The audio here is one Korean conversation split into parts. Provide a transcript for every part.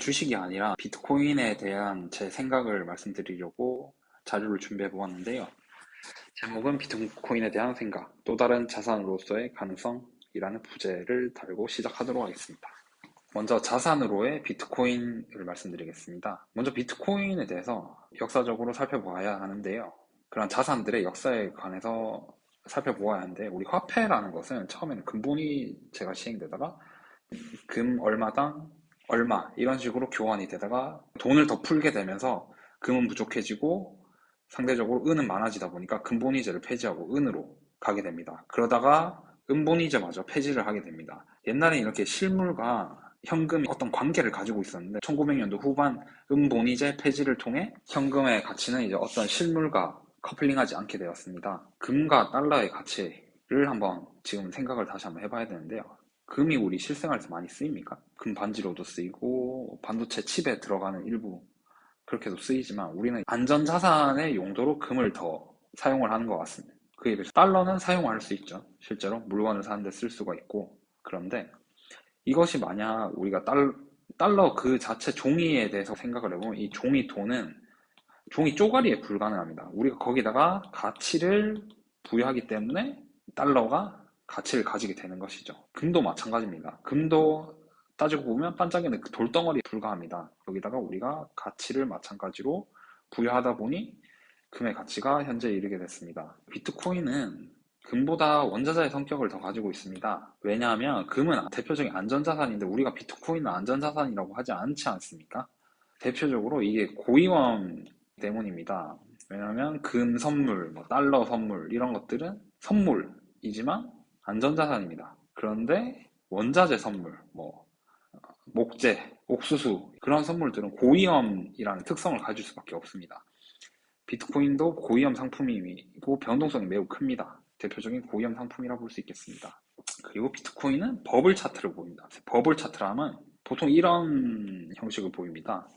주식이 아니라 비트코인에 대한 제 생각을 말씀드리려고 자료를 준비해 보았는데요. 제목은 비트코인에 대한 생각, 또 다른 자산으로서의 가능성이라는 부제를 달고 시작하도록 하겠습니다. 먼저 자산으로의 비트코인을 말씀드리겠습니다. 먼저 비트코인에 대해서 역사적으로 살펴보아야 하는데요. 그런 자산들의 역사에 관해서 살펴보아야 하는데 우리 화폐라는 것은 처음에는 근본이 제가 시행되다가 금 얼마당 얼마 이런 식으로 교환이 되다가 돈을 더 풀게 되면서 금은 부족해지고 상대적으로 은은 많아지다 보니까 근본이제를 폐지하고 은으로 가게 됩니다. 그러다가 은본이제마저 폐지를 하게 됩니다. 옛날에 이렇게 실물과 현금이 어떤 관계를 가지고 있었는데 1900년도 후반 은본이제 폐지를 통해 현금의 가치는 이제 어떤 실물과 커플링하지 않게 되었습니다. 금과 달러의 가치를 한번 지금 생각을 다시 한번 해봐야 되는데요. 금이 우리 실생활에서 많이 쓰입니까? 금 반지로도 쓰이고 반도체 칩에 들어가는 일부 그렇게도 쓰이지만 우리는 안전 자산의 용도로 금을 더 사용을 하는 것 같습니다. 그에 비해서 달러는 사용할 수 있죠. 실제로 물건을 사는데 쓸 수가 있고 그런데 이것이 만약 우리가 달, 달러 그 자체 종이에 대해서 생각을 해보면 이 종이 돈은 종이 쪼가리에 불가능합니다. 우리가 거기다가 가치를 부여하기 때문에 달러가 가치를 가지게 되는 것이죠. 금도 마찬가지입니다. 금도 따지고 보면 반짝이는 그 돌덩어리에 불과합니다. 여기다가 우리가 가치를 마찬가지로 부여하다 보니 금의 가치가 현재 이르게 됐습니다. 비트코인은 금보다 원자자의 성격을 더 가지고 있습니다. 왜냐하면 금은 대표적인 안전자산인데 우리가 비트코인은 안전자산이라고 하지 않지 않습니까? 대표적으로 이게 고위험 때문입니다. 왜냐하면 금 선물, 뭐 달러 선물 이런 것들은 선물이지만 안전자산입니다. 그런데 원자재 선물, 뭐 목재, 옥수수 그런 선물들은 고위험이라는 특성을 가질 수밖에 없습니다. 비트코인도 고위험 상품이고 변동성이 매우 큽니다. 대표적인 고위험 상품이라고 볼수 있겠습니다. 그리고 비트코인은 버블 차트를 보입니다. 버블 차트라면 보통 이런 형식을 보입니다.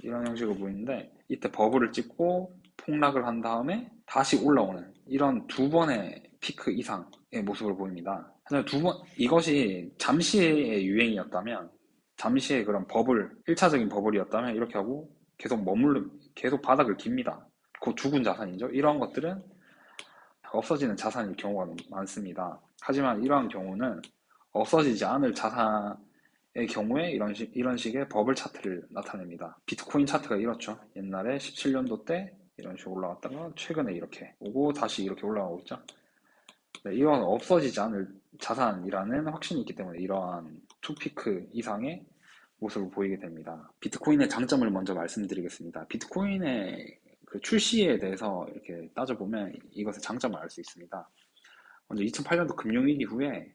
이런 형식을 보이는데 이때 버블을 찍고 폭락을 한 다음에 다시 올라오는 이런 두 번의 피크 이상의 모습을 보입니다. 두 번, 이것이 잠시의 유행이었다면, 잠시의 그런 버블, 1차적인 버블이었다면 이렇게 하고 계속 머물르, 계속 바닥을 깁니다. 그 죽은 자산이죠. 이런 것들은 없어지는 자산일 경우가 많습니다. 하지만 이러한 경우는 없어지지 않을 자산의 경우에 이런, 식, 이런 식의 버블 차트를 나타냅니다. 비트코인 차트가 이렇죠. 옛날에 17년도 때 이런 식으로 올라갔다가 최근에 이렇게 오고 다시 이렇게 올라가고 있죠. 네, 이건 없어지지 않을 자산이라는 확신이 있기 때문에 이러한 투피크 이상의 모습을 보이게 됩니다. 비트코인의 장점을 먼저 말씀드리겠습니다. 비트코인의 그 출시에 대해서 이렇게 따져보면 이것의 장점을 알 수 있습니다. 먼저 2008년도 금융위기 후에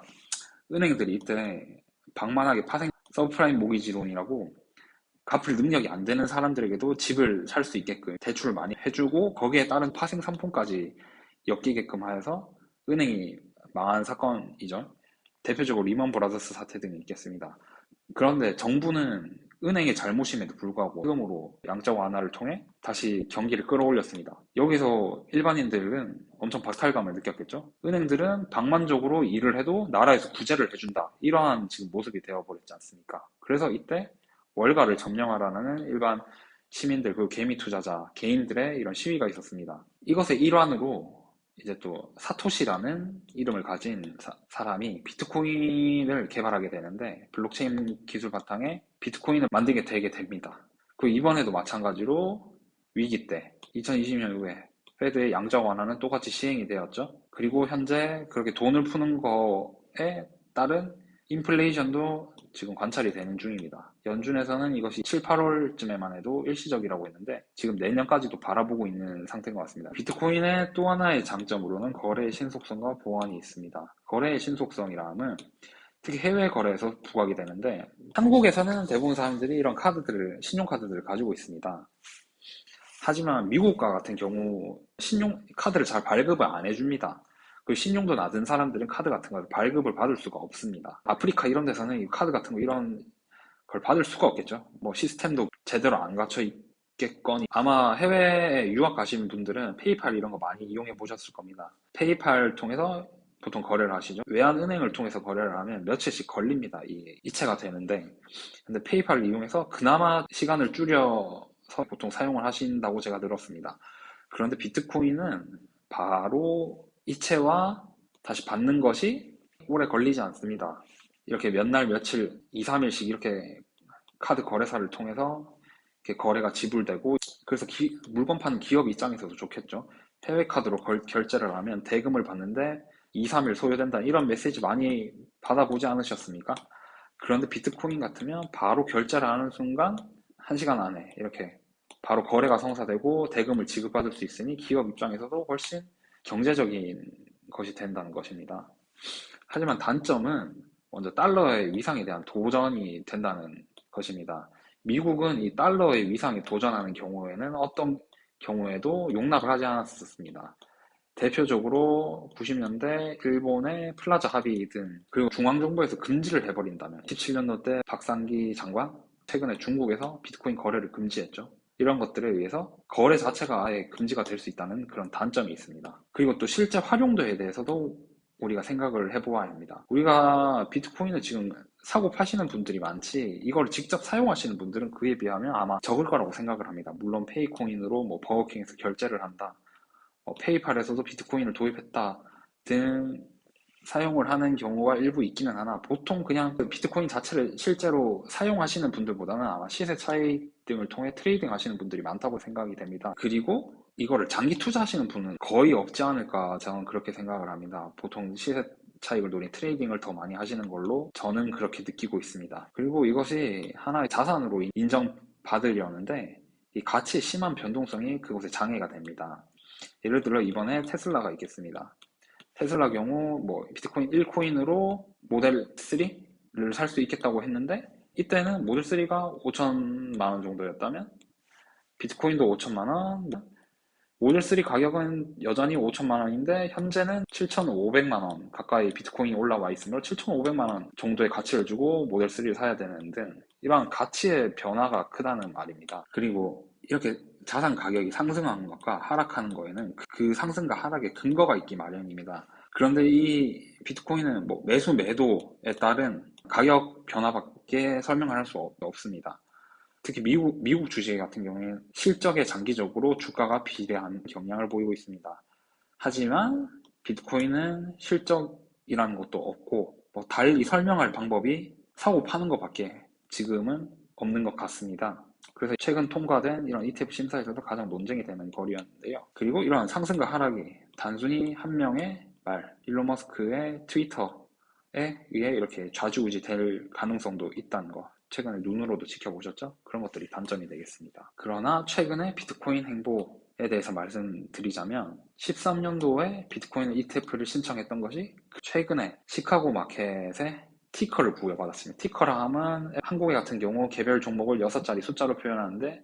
은행들이 이때 방만하게 파생 서브프라임 모기지론이라고 갚을 능력이 안 되는 사람들에게도 집을 살 수 있게끔 대출을 많이 해주고 거기에 따른 파생 상품까지 엮이게끔 하여서 은행이 망한 사건이죠. 대표적으로 리먼 브라더스 사태 등이 있겠습니다. 그런데 정부는 은행의 잘못임에도 불구하고 세금으로 양적 완화를 통해 다시 경기를 끌어올렸습니다. 여기서 일반인들은 엄청 박탈감을 느꼈겠죠. 은행들은 방만적으로 일을 해도 나라에서 구제를 해준다. 이러한 지금 모습이 되어버렸지 않습니까? 그래서 이때 월가를 점령하라는 일반 시민들, 그 개미 투자자, 개인들의 이런 시위가 있었습니다. 이것의 일환으로 이제 또 사토시라는 이름을 가진 사, 람이 비트코인을 개발하게 되는데 블록체인 기술 바탕에 비트코인을 만들게 되게 됩니다. 그 이번에도 마찬가지로 위기 때 2020년 이후에 페드의 양적 완화는 똑같이 시행이 되었죠. 그리고 현재 그렇게 돈을 푸는 거에 따른 인플레이션도 지금 관찰이 되는 중입니다. 연준에서는 이것이 7, 8월쯤에만 해도 일시적이라고 했는데 지금 내년까지도 바라보고 있는 상태인 것 같습니다. 비트코인의 또 하나의 장점으로는 거래의 신속성과 보안이 있습니다. 거래의 신속성이라 하면 특히 해외 거래에서 부각이 되는데 한국에서는 대부분 사람들이 이런 카드들을 신용카드들을 가지고 있습니다. 하지만 미국과 같은 경우 신용 카드를 잘 발급을 안 해줍니다. 그 신용도 낮은 사람들은 카드 같은 걸 발급을 받을 수가 없습니다. 아프리카 이런 데서는 이 카드 같은 거 이런 걸 받을 수가 없겠죠. 뭐 시스템도 제대로 안 갖춰 있겠거니 아마 해외에 유학 가시는 분들은 페이팔 이런 거 많이 이용해 보셨을 겁니다. 페이팔 통해서 보통 거래를 하시죠. 외환은행을 통해서 거래를 하면 며칠씩 걸립니다. 이 이체가 되는데. 근데 페이팔을 이용해서 그나마 시간을 줄여서 보통 사용을 하신다고 제가 들었습니다. 그런데 비트코인은 바로 이체와 다시 받는 것이 오래 걸리지 않습니다. 이렇게 몇 날 며칠, 2, 3일씩 이렇게 카드 거래사를 통해서 이렇게 거래가 지불되고 그래서 기- 물건 파는 기업 입장에서도 좋겠죠. 해외 카드로 걸- 결제를 하면 대금을 받는데 2, 3일 소요된다 이런 메시지 많이 받아보지 않으셨습니까? 그런데 비트코인 같으면 바로 결제를 하는 순간 1시간 안에 이렇게 바로 거래가 성사되고 대금을 지급받을 수 있으니 기업 입장에서도 훨씬 경제적인 것이 된다는 것입니다. 하지만 단점은 먼저 달러의 위상에 대한 도전이 된다는 것입니다. 미국은 이 달러의 위상에 도전하는 경우에는 어떤 경우에도 용납을 하지 않았었습니다. 대표적으로 90년대 일본의 플라자 합의 등 그리고 중앙정부에서 금지를 해버린다면 17년도 때 박상기 장관 최근에 중국에서 비트코인 거래를 금지했죠. 이런 것들에 의해서 거래 자체가 아예 금지가 될 수 있다는 그런 단점이 있습니다. 그리고 또 실제 활용도에 대해서도 우리가 생각을 해보아야 합니다. 우리가 비트코인을 지금 사고 파시는 분들이 많지 이걸 직접 사용하시는 분들은 그에 비하면 아마 적을 거라고 생각을 합니다. 물론 페이코인으로 뭐 버거킹에서 결제를 한다. 어, 페이팔에서도 비트코인을 도입했다 등 사용을 하는 경우가 일부 있기는 하나 보통 그냥 그 비트코인 자체를 실제로 사용하시는 분들보다는 아마 시세 차익 등을 통해 트레이딩 하시는 분들이 많다고 생각이 됩니다. 그리고 이거를 장기 투자하시는 분은 거의 없지 않을까 저는 그렇게 생각을 합니다. 보통 시세 차익을 노린 트레이딩을 더 많이 하시는 걸로 저는 그렇게 느끼고 있습니다. 그리고 이것이 하나의 자산으로 인정받으려는데 이 가치의 심한 변동성이 그것에 장애가 됩니다. 예를 들어 이번에 테슬라가 있겠습니다. 테슬라 경우 뭐 비트코인 1코인으로 모델 3를 살 수 있겠다고 했는데 이때는 모델 3가 5천만 원 정도였다면 비트코인도 5천만 원 모델 3 가격은 여전히 5천만 원인데 현재는 7,500만 원 가까이 비트코인이 올라와 있으므로 7,500만 원 정도의 가치를 주고 모델 3를 사야 되는 등 이러한 가치의 변화가 크다는 말입니다. 그리고 이렇게 자산 가격이 상승하는 것과 하락하는 거에는 그 상승과 하락의 근거가 있기 마련입니다. 그런데 이 비트코인은 뭐 매수 매도에 따른 가격 변화밖에 설명을 할 수 없습니다. 특히 미국, 미국 주식 같은 경우에는 실적에 장기적으로 주가가 비례한 경향을 보이고 있습니다. 하지만 비트코인은 실적이라는 것도 없고 뭐 달리 설명할 방법이 사고 파는 것밖에 지금은 없는 것 같습니다. 그래서 최근 통과된 이런 ETF 심사에서도 가장 논쟁이 되는 거리였는데요. 그리고 이러한 상승과 하락이 단순히 한 명의 말, 일론 머스크의 트위터에 의해 이렇게 좌지우지 될 가능성도 있다는 거. 최근에 눈으로도 지켜보셨죠? 그런 것들이 단점이 되겠습니다. 그러나 최근에 비트코인 행보에 대해서 말씀드리자면 13년도에 비트코인 ETF를 신청했던 것이 최근에 시카고 마켓에 티커를 부여받았습니다. 티커라 함은 한국의 같은 경우 개별 종목을 6자리 숫자로 표현하는데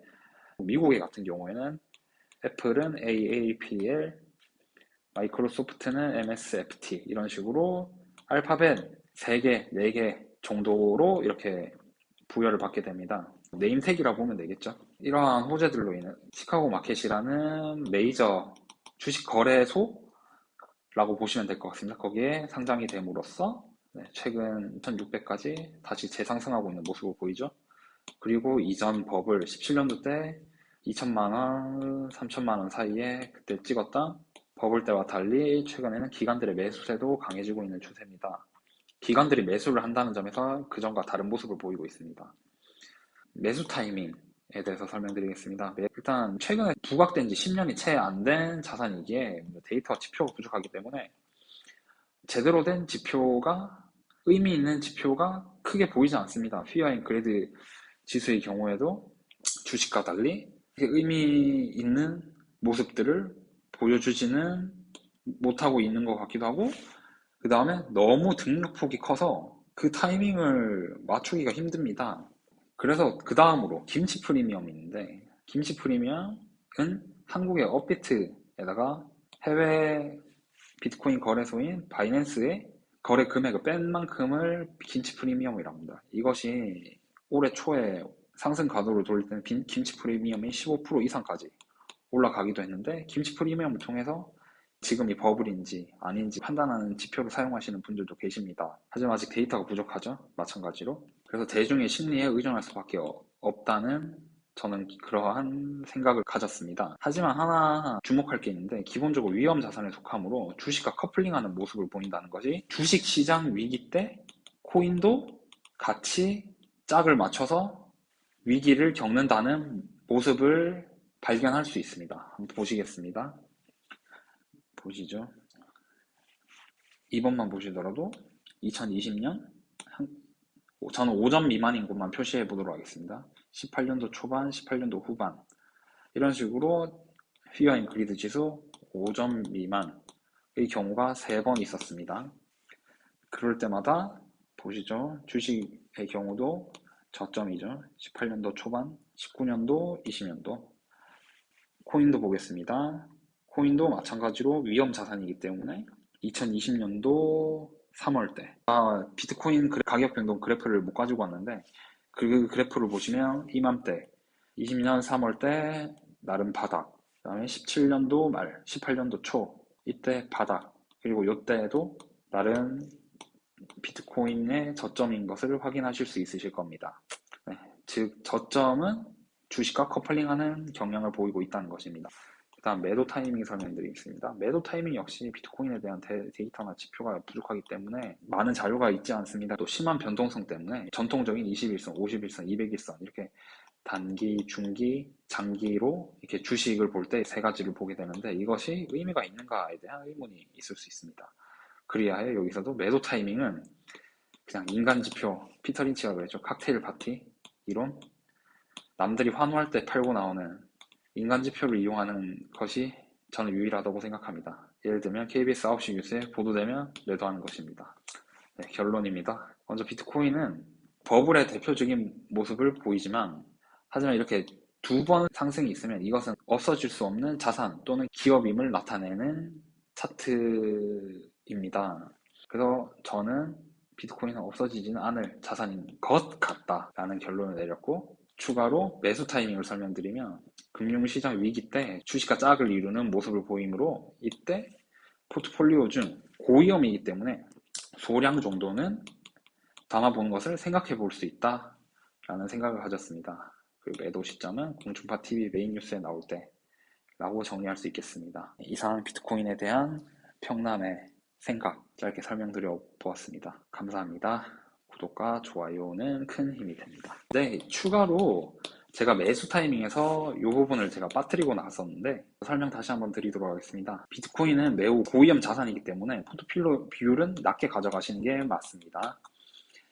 미국의 같은 경우에는 애플은 AAPL, 마이크로소프트는 MSFT 이런 식으로 알파벳 3개, 4개 정도로 이렇게 부여를 받게 됩니다. 네임택이라고 보면 되겠죠. 이러한 호재들로 인해 시카고 마켓이라는 메이저 주식 거래소라고 보시면 될 것 같습니다. 거기에 상장이 됨으로써 네, 최근 1600까지 다시 재상승하고 있는 모습을 보이죠. 그리고 이전 버블 17년도 때 2천만 원, 3천만 원 사이에 그때 찍었던 버블 때와 달리 최근에는 기관들의 매수세도 강해지고 있는 추세입니다. 기관들이 매수를 한다는 점에서 그전과 다른 모습을 보이고 있습니다. 매수 타이밍 에 대해서 설명드리겠습니다. 일단 최근에 부각된 지 10년이 채 안 된 자산이기에 데이터 지표가 부족하기 때문에 제대로 된 지표가 의미 있는 지표가 크게 보이지 않습니다. 피어인 그레드 지수의 경우에도 주식과 달리 의미 있는 모습들을 보여주지는 못하고 있는 것 같기도 하고 그 다음에 너무 등록폭이 커서 그 타이밍을 맞추기가 힘듭니다. 그래서 그 다음으로 김치 프리미엄인데 김치 프리미엄은 한국의 업비트에다가 해외 비트코인 거래소인 바이낸스의 거래 금액을 뺀 만큼을 김치 프리미엄이라고 합니다. 이것이 올해 초에 상승 가도를 돌릴 때는 김치 프리미엄이 15% 이상까지 올라가기도 했는데 김치 프리미엄을 통해서 지금이 버블인지 아닌지 판단하는 지표로 사용하시는 분들도 계십니다. 하지만 아직 데이터가 부족하죠. 마찬가지로. 그래서 대중의 심리에 의존할 수밖에 어- 없다는 저는 그러한 생각을 가졌습니다. 하지만 하나 주목할 게 있는데 기본적으로 위험 자산에 속하므로 주식과 커플링하는 모습을 보인다는 것이 주식 시장 위기 때 코인도 같이 짝을 맞춰서 위기를 겪는다는 모습을 발견할 수 있습니다. 한번 보시겠습니다. 보시죠. 이번만 보시더라도 2020년 저는 5점 미만인 것만 표시해 보도록 하겠습니다. 18년도 초반, 18년도 후반 이런 식으로 휘어 인 그리드 지수 5점 미만의 경우가 3번 있었습니다. 그럴 때마다 보시죠. 주식의 경우도 저점이죠. 18년도 초반, 19년도, 20년도. 코인도 보겠습니다. 코인도 마찬가지로 위험 자산이기 때문에 2020년도 3월 때 아, 비트코인 가격 변동 그래프를 못 가지고 왔는데 그 그래프를 보시면 이맘때 20년 3월 때 나름 바닥 그다음에 17년도 말 18년도 초 이때 바닥 그리고 이때에도 나름 비트코인의 저점인 것을 확인하실 수 있으실 겁니다. 네, 즉 저점은 주식과 커플링하는 경향을 보이고 있다는 것입니다. 일단 매도 타이밍 설명드리겠습니다. 매도 타이밍 역시 비트코인에 대한 데, 데이터나 지표가 부족하기 때문에 많은 자료가 있지 않습니다. 또 심한 변동성 때문에 전통적인 21선, 51선, 201선 이렇게 단기, 중기, 장기로 이렇게 주식을 볼 때 세 가지를 보게 되는데 이것이 의미가 있는가에 대한 의문이 있을 수 있습니다. 그리하여 여기서도 매도 타이밍은 그냥 인간 지표, 피터 린치가 그랬죠. 칵테일 파티 이론. 남들이 환호할 때 팔고 나오는 인간 지표를 이용하는 것이 저는 유일하다고 생각합니다. 예를 들면 KBS 9시 뉴스에 보도되면 매도하는 것입니다. 네, 결론입니다. 먼저 비트코인은 버블의 대표적인 모습을 보이지만 하지만 이렇게 두 번 상승이 있으면 이것은 없어질 수 없는 자산 또는 기업임을 나타내는 차트입니다. 그래서 저는 비트코인은 없어지지는 않을 자산인 것 같다라는 결론을 내렸고 추가로 매수 타이밍을 설명드리면 금융시장 위기 때 주식과 짝을 이루는 모습을 보이므로 이때 포트폴리오 중 고위험이기 때문에 소량 정도는 담아보는 것을 생각해 볼 수 있다 라는 생각을 가졌습니다. 그리고 매도 시점은 공중파 TV 메인 뉴스에 나올 때 라고 정리할 수 있겠습니다. 이상 비트코인에 대한 평남의 생각 짧게 설명드려 보았습니다. 감사합니다. 구독과 좋아요는 큰 힘이 됩니다. 네, 추가로 제가 매수 타이밍에서 이 부분을 제가 빠뜨리고 나왔었는데 설명 다시 한번 드리도록 하겠습니다. 비트코인은 매우 고위험 자산이기 때문에 포트폴리오 비율은 낮게 가져가시는 게 맞습니다.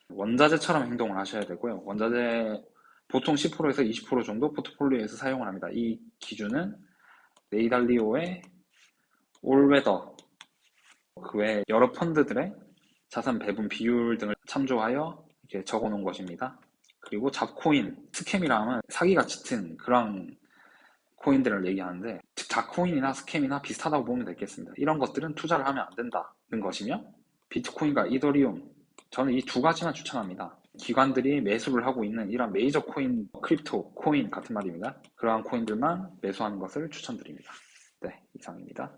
원자재처럼 행동을 하셔야 되고요. 원자재 보통 10%에서 20% 정도 포트폴리오에서 사용을 합니다. 이 기준은 레이달리오의 올웨더 그 외 여러 펀드들의 자산 배분 비율 등을 참조하여 이렇게 적어 놓은 것입니다. 그리고 잡코인, 스캠이라 하면 사기가 짙은 그런 코인들을 얘기하는데 즉 잡코인이나 스캠이나 비슷하다고 보면 되겠습니다. 이런 것들은 투자를 하면 안 된다는 것이며 비트코인과 이더리움 저는 이 두 가지만 추천합니다. 기관들이 매수를 하고 있는 이런 메이저 코인, 크립토, 코인 같은 말입니다. 그러한 코인들만 매수하는 것을 추천드립니다. 네, 이상입니다.